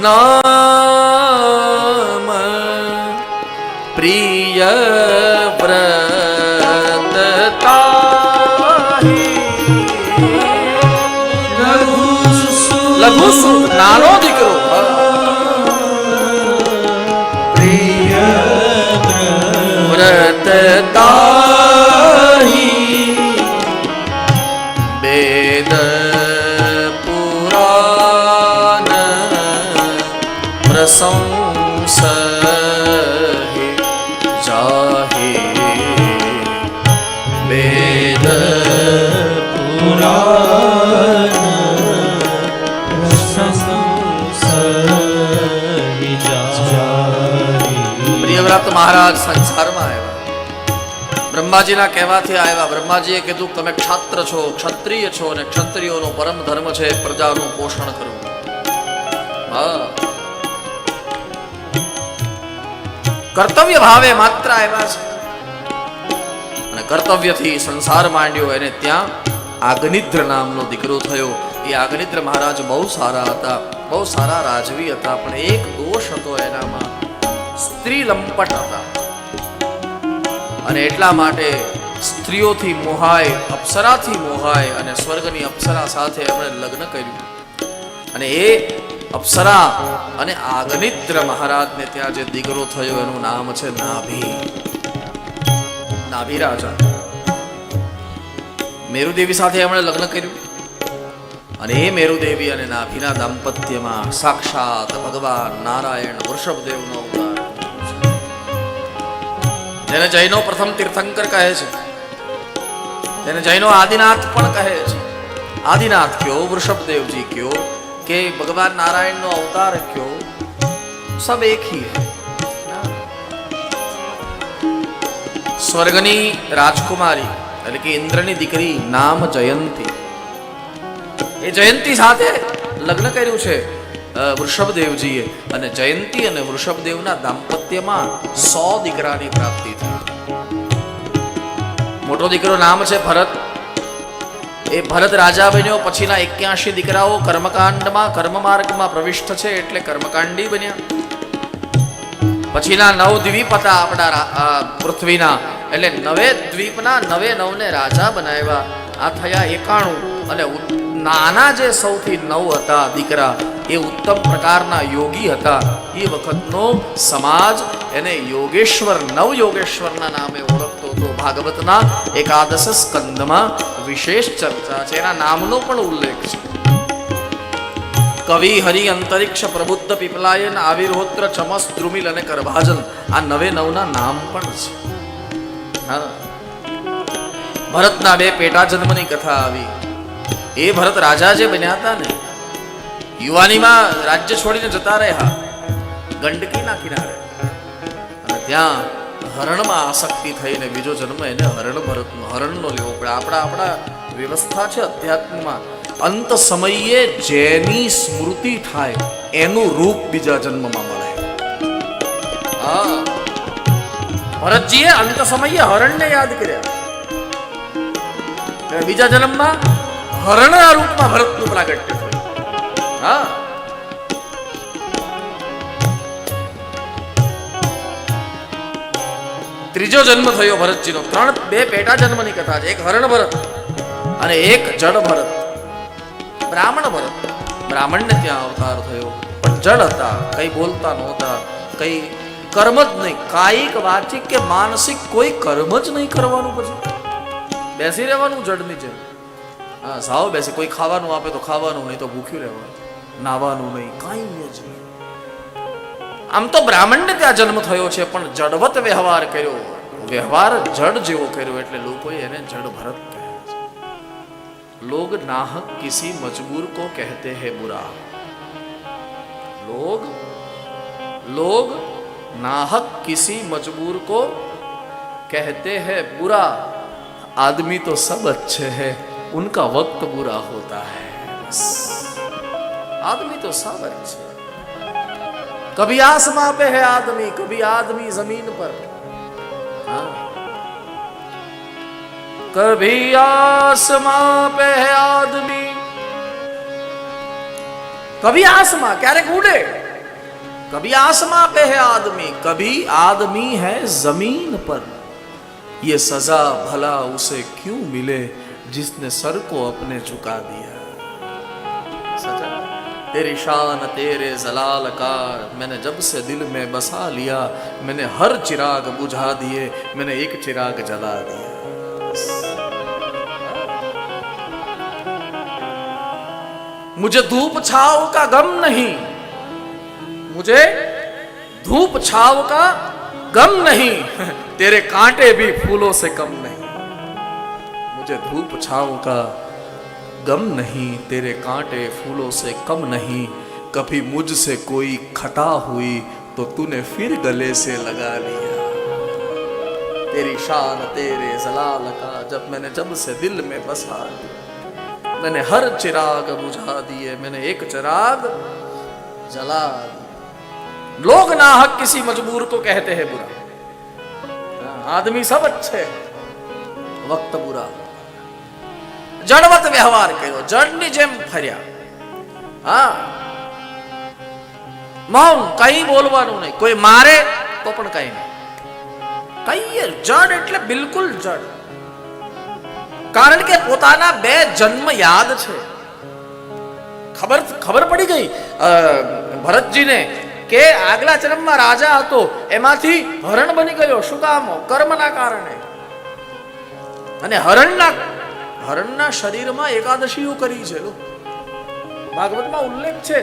નામ પ્રિયવ્રત મહારાજ સંસારમાં આવ્યા. બ્રહ્માજીના કહેવાથી આવ્યા. બ્રહ્માજીએ કીધું, તમે ક્ષાત્ર છો, ક્ષત્રિય છો અને ક્ષત્રિયોનો પરમ ધર્મ છે, પ્રજાનું પોષણ કરવું. કર્તવ્ય ભાવે માત્ર આવ્યા છે. અને કર્તવ્યથી સંસાર માંડ્યો, એને ત્યાં આગનિદ્ર નામનો દીકરો થયો. એ આગનિદ્ર મહારાજ બહુ સારા હતા, બહુ સારા રાજવી હતા, પણ એક દોષ હતો એનામાં. સ્ત્રી લંપટ હતા. અને એટલા માટે સ્ત્રીઓથી મોહાય, અપ્સરાથી મોહાય અને સ્વર્ગની અપ્સરા સાથે એમણે લગ્ન કર્યું. અને એ અપ્સરા અને આગનિદ્ર મહારાજને ત્યાં જે દીકરો થયો એનું નામ છે નાભી. નાભી રાજા મેરુદેવી સાથે એમણે લગ્ન કર્યું. અને એ મેરુદેવી અને નાભીના દાંપત્યમાં સાક્ષાત ભગવાન નારાયણ વૃષભદેવનો અવતાર જેને જૈનો પ્રથમ તીર્થંકર કહે છે. જેને જૈનો આદિનાથ પણ કહે છે. આદિનાથ કયો, વૃષભદેવજી કયો, કે ભગવાન નારાયણનો અવતાર કયો? સબ એક હી. સ્વર્ગની રાજકુમારી, એટલે કે ઇન્દ્રની દીકરી, નામ જયંતી. એ જયંતી સાથે લગ્ન કર્યું છે. વૃષભદેવજીએ અને જયંતી અને વૃષભદેવના દાંપત્યમાં સો દીકરાની પ્રાપ્તિ થઈ. મોટો દીકરો નામ છે ભરત. એ ભરત રાજા બન્યો, પછીના એક્યાસી દીકરાઓ કર્મકાંડમાં કર્મ માર્ગમાં પ્રવિષ્ટ છે એટલે કર્મકાંડી બન્યા. પછીના નવ દ્વીપ હતા આપણા પૃથ્વીના, એટલે નવે દ્વીપના નવે નવને રાજા બનાવ્યા. આ થયા એકાણું અને નાના જે સૌથી નવ હતા દીકરા, એ ઉત્તમ પ્રકારના યોગી હતા. એ વખતનો સમાજ એને યોગેશ્વર નવ યોગેશ્વરના નામે ઓળખતો હતો. ભાગવતના એકાદશ સ્કંદમાં વિશેષ ચર્ચા છે. એના નામનો પણ ઉલ્લેખ છે. કવિ હરિ અંતરિક્ષ પ્રબુદ્ધ પીપલાયન, આવિર્હોત્ર ચમસ દ્રુમિલ અને કરભાજન. આ નવે નવના નામ પણ છે. ભરતના બે પેટા જન્મની કથા આવી. એ ભરત રાજા જે બન્યા હતા ને, યુવાનીમાં રાજ્ય છોડીને જતા રહ્યા, ગંડકીના કિનારે. અને ત્યાં હરણમાં આસક્તિ થઈને બીજો જન્મ એને હરણ ભરતનો હરણનો લેવો પડે. આપણા આપણા વ્યવસ્થા છે અધ્યાત્મમાં. અંત સમયે જેની સ્મૃતિ થાય, એનું રૂપ બીજા જન્મમાં મળે. હા. ભરતજીએ અંત સમયે હરણને યાદ કર્યા. બીજા જન્મમાં હરણના રૂપમાં ભરતનું પ્રાગટ્ય થયું. હા. ત્રીજો જન્મ થયો ભરતજીનો. ત્રણ, બે પેટા જન્મની કથા છે. એક હરણ ભરત અને એક જડ ભરત. બ્રાહ્મણ ભરત. બ્રાહ્મણને ત્યાં અવતાર થયો. પણ જડ હતા. કઈ બોલતા નહોતા. કઈ કર્મ જ નહીં. કાયિક, વાચિક કે માનસિક કોઈ કર્મ જ નહીં કરવાનું પછી. બેસી રહેવાનું જડની જેમ. હા સાવ બેસી કોઈ ખાવાનું આપે તો ખાવાનું નહીં તો ભૂખ્યું રહેવાનું નાવાનું નહીં કાંઈ જ નહીં આમ તો બ્રાહ્મણને ત્યાં જન્મ થયો છે પણ જડવત વ્યવહાર કર્યો વ્યવહાર જડ જેવો કર્યો એટલે લોકોએ એને જડ ભરત કહે છે लोग नाहक किसी मजबूर को कहते हैं बुरा लोग लोग नाहक किसी मजबूर को कहते हैं बुरा आदमी तो सब अच्छे हैं उनका वक्त बुरा होता है। आदमी तो सावर कभी आसमां पे है आदमी, कभी आदमी ज़मीन पर। हाँ। कभी आसमां पे है आदमी। कभी आसमां, क्यारे उड़े कभी आसमां पे है आदमी, कभी आदमी है ज़मीन पर। ये सजा भला उसे क्यों मिले? जिसने सर को अपने झुका दिया। सजा, तेरी शान, तेरे जलाल का मैंने जब से दिल में बसा लिया, मैंने हर चिराग बुझा दिए, मैंने एक चिराग जला दिया। मुझे धूप छाव का गम नहीं। मुझे धूप छाव का गम नहीं। तेरे कांटे भी फूलों से कम नहीं। तुझे धूप छाव का गम नहीं, तेरे कांटे फूलों से कम नहीं। कभी मुझसे कोई खता हुई तो तूने फिर गले से लगा लिया। तेरी शान, तेरे जलाल का जब मैंने जब से दिल में बसा दिया। मैंने हर चिराग बुझा दिए, मैंने एक चिराग जला लोग ना हक किसी मजबूर को कहते हैं बुरा। आदमी सब अच्छे वक्त बुरा। જડવત વ્યવહાર કર્યો જડની જેમ ફર્યા. હા. મૌન કઈ બોલવાનું નહીં. કોઈ મારે તો પણ કઈ નહીં. કઈ જડ એટલે બિલકુલ જડ કારણ કે પોતાના બે જન્મ યાદ છે. ખબર ખબર પડી ગઈ ભરતજીને કે આગલા જન્મમાં રાજા હતો, એમાંથી હરણ બની ગયો, શું કામ? કર્મના કારણે. અને હરણના હરણના શરીરમાં એકાદશીઓ કરી છે ભાગવતમાં ઉલ્લેખ છે.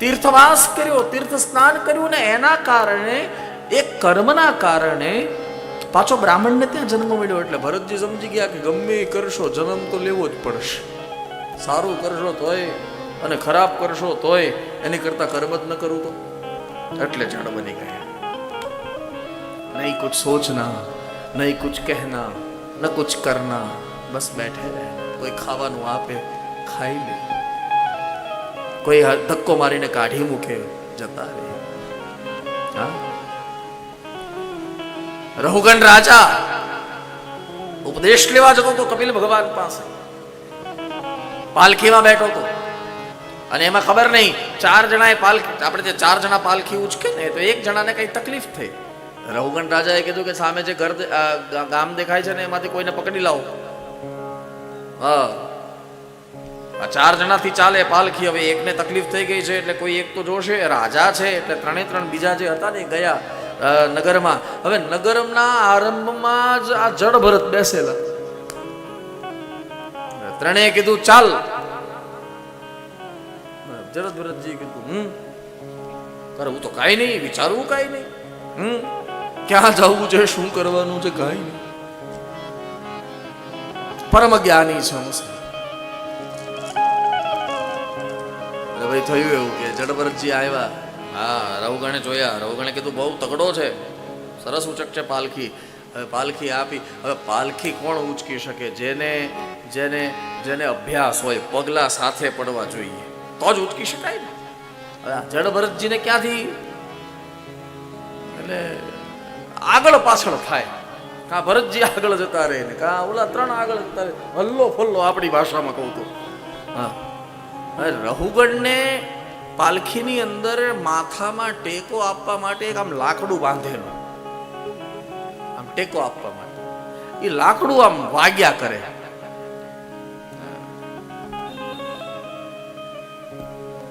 તીર્થવાસ કર્યો તીર્થ સ્નાન કર્યું ને એના કારણે એ કર્મના કારણે પાછો બ્રાહ્મણને ત્યાં જન્મ મળ્યો. એટલે ભરતજી સમજી ગયા કે ગમે એ કરશો, જન્મ તો લેવો જ પડશે. સારું કરશો તોય અને ખરાબ કરશો તોય એની કરતા કર્મ જ ન કરું તો. એટલે જડ બની ગયા. નહીં કુછ સોચના, નહીં કુછ કહેના. न कुछ करना, बस बैठे रहे। कोई खावा नुआ पे खाई ले। कोई धक्को मारे ने काढ़ी मुखे, जता रहे हाँ? रहुगन राजा, उपदेश लेवा जगो तो कपिल भगवान पास। पालखी में बैठो तो। અને એમાં ખબર નહીં ચાર જણા પાલખી આપણે જે ચાર જણા પાલખી ઉચકે ને તો એક જણાને કઈ તકલીફ રહુગણ રાજાએ કીધું કે સામે જે ઘર ગામ દેખાય છે ને એમાંથી કોઈને પકડી લાવો. હા. ચાર જણાથી ચાલે પાલખી. હવે એકને તકલીફ થઈ ગઈ છે એટલે કોઈ એક તો જોશે. રાજા છે એટલે ત્રણે ત્રણ બીજા જે હતા ને ગયા નગરમાં. હવે નગરના આરંભમાં જ આ જળ ભરત બેસેલા. ત્રણેય કીધું, ચાલ. જરદ ભરતજી કીધું, હમ. કરવું તો કાંઈ નહીં વિચારવું કાંઈ નહીં. હમ. ક્યાં જવું છે, શું કરવાનું છે, કઈ પરમ જ્ઞાની છે ભાઈ થયું એવું કે જડભરતજી આવ્યા. હા, રવગણે જોયા. રવગણે કીધું, બહુ તગડો છે. સરસ ઉચક છે પાલખી. હવે પાલખી આપી. હવે પાલખી કોણ ઉચકી શકે? જેને જેને જેને અભ્યાસ હોય, પગલા સાથે પડવા જોઈએ. તો જ ઉચકી શકાય ને. જડભરતજીને ક્યાંથી? એટલે આગળ પાછળ થાય. કાં ભરતજી આગળ જતા રહે ને, કાં ઓલા ત્રણ આગળ જતા રહે. હલ્લો ફલ્લો આપણી ભાષામાં કહું તો. હા. રહુગણને પાલખીની અંદર માથામાં ટેકો આપવા માટે એક આમ લાકડું બાંધેલું. આમ ટેકો આપવા માટે. એ લાકડું આમ વાગ્યા કરે.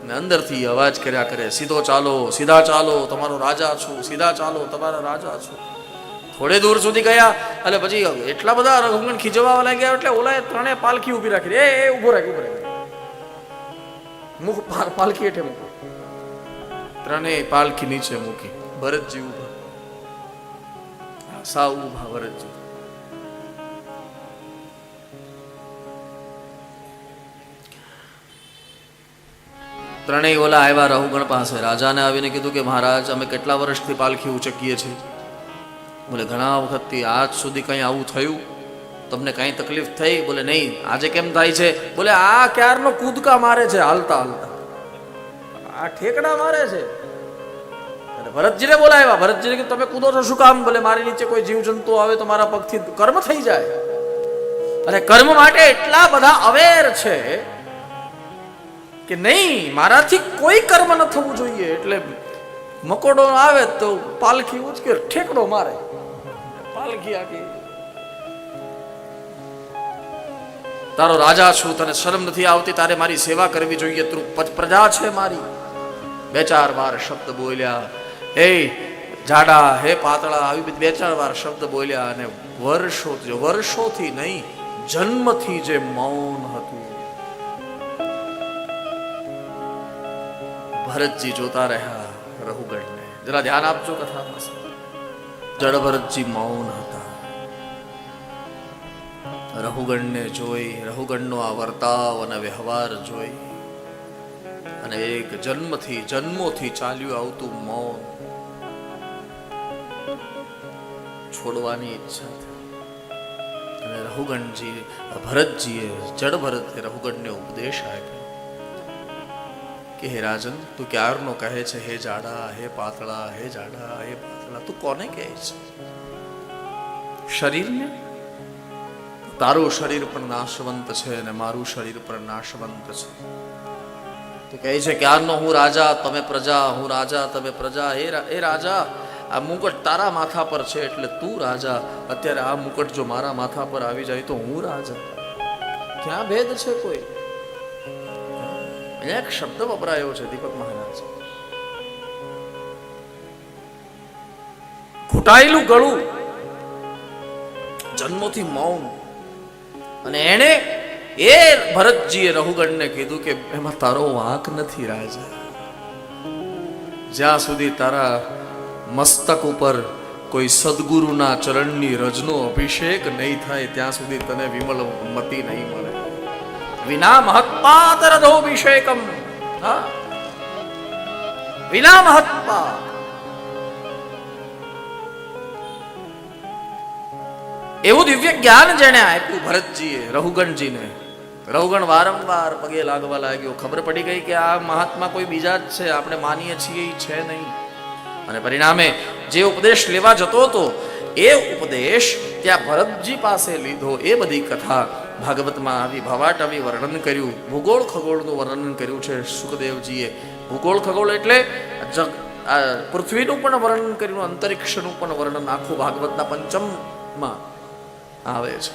ને અંદરથી અવાજ કર્યા કરે, સીધો ચાલો, સીધા ચાલો, તમારો રાજા છું, સીધા ચાલો, તમારા રાજા છું. થોડે દૂર સુધી ગયા એટલે પછી એટલા બધા રઘુગણ ખીજવા લાગ્યા એટલે ઓલાએ ત્રણે પાલખી ઊભી રાખી. એ એ, ઊભો રાખ ઊભો રાખ. મુખ પાલખી એટલે મૂકો. ત્રણેય પાલખી નીચે મૂકી. ભરતજી ઊભા. સાવ ઊભા ભરતજી. ત્રણેય ઓલા આવ્યા રહુગણ પાસે. રાજાને આવીને કીધું કે, મહારાજ, અમે કેટલા વર્ષથી પાલખી ઉચકીએ છીએ? બોલે, ઘણા વખતથી આજ સુધી કંઈ આવું થયું? તમને કંઈ તકલીફ થઈ? બોલે, નહીં. આજે કેમ થાય છે? બોલે, આ ક્યારનો કૂદકા મારે છે હાલતા હાલતા. આ ઠેકડા મારે છે. અને ભરતજીને બોલાવ્યા. ભરતજીને કે તમે કૂદો છો, શું કામ? બોલે, મારી નીચે કોઈ જીવજંતુ આવે તો મારા પગથી કર્મ થઈ જાય. અને કર્મ માટે એટલા બધા અવેર છે કે નહીં, મારાથી કોઈ કર્મ ન થવું જોઈએ. એટલે મકોડો આવે તો પાલખી ઉચકે, ઠેકડો મારે. પાલખી આખી તારો રાજા છું, તને શરમ નથી આવતી, તારે મારી સેવા કરવી જોઈએ. તું પ્રજા છે મારી. બે ચાર વાર શબ્દ બોલ્યા. હે જાડા, હે પાતળા, આવી બધી બે ચાર વાર શબ્દ બોલ્યા અને વર્ષો વર્ષોથી નહીં, જન્મથી જે મૌન હતું. ભરતજી જોતા રહ્યા રઘુગઢને જરા ધ્યાન આપજો કથામાં જડ ભરતજી મૌન હતા. રહુગણને જોઈ રહુગણનો આ વર્તાવ અને વ્યવહાર જોઈ અને એક જન્મથી, જન્મોથી ચાલ્યું આવતું મૌન છોડવાની ઈચ્છા થઈ. અને રઘુગણજી, ભરતજીએ જડ ભરતે રઘુગણને ઉપદેશ આપ્યો. કે હે રાજન, તું ક્યારનો કહે છે, હે જાડા, હે પાતળા, હે જાડા, હે પાતળા? તું કોને કહે છે? શરીરને? તારું શરીર પણ નાશવંત છે અને મારું શરીર પણ નાશવંત છે. તો કહે છે, ક્યારનો? હું રાજા, તમે પ્રજા, હું રાજા, તમે પ્રજા. હે એ રાજા, આ મુકટ તારા માથા પર છે એટલે તું રાજા. અત્યારે આ મુકટ જો મારા માથા પર આવી જાય તો હું રાજા. ક્યાં ભેદ છે કોઈ? એક શબ્દ વપરાયો છે દીપક મહારાજ. ઘૂંટાયેલું ગળું, જન્મોથી મૌન, અને એણે એ ભરતજીએ રહુગણને કીધું કે એમાં તારો વાંક નથી રાજા. જ્યાં સુધી તારા મસ્તક ઉપર કોઈ સદગુરુના ચરણની રજનો અભિષેક નહીં થાય, ત્યાં સુધી તને વિમલ મતી નહીં મળે. વિના મહત્પાતરધોભિષેકમ વિના મહત્પા એવું દિવ્ય જ્ઞાન જેને આપ્યું ભરતજીએ રહુગણજીને રહુગણ વારંવાર પગે લાગવા લાગ્યો. ખબર પડી ગઈ કે આ મહાત્મા કોઈ બીજા જ છે, આપણે માનીએ છીએ એ છે નહીં. અને પરિણામે જે ઉપદેશ લેવા જતો હતો, એ ઉપદેશ ત્યાં ભરતજી પાસે લીધો, એ બધી કથા ભાગવતમાં આવી ભવાટ આવી વર્ણન કર્યું. ભૂગોળ ખગોળનું વર્ણન કર્યું છે સુખદેવજીએ. ભૂગોળ ખગોળ એટલે જગ પૃથ્વીનું પણ વર્ણન કર્યું, અંતરિક્ષનું પણ વર્ણન આખું ભાગવતના પંચમમાં આવે છે.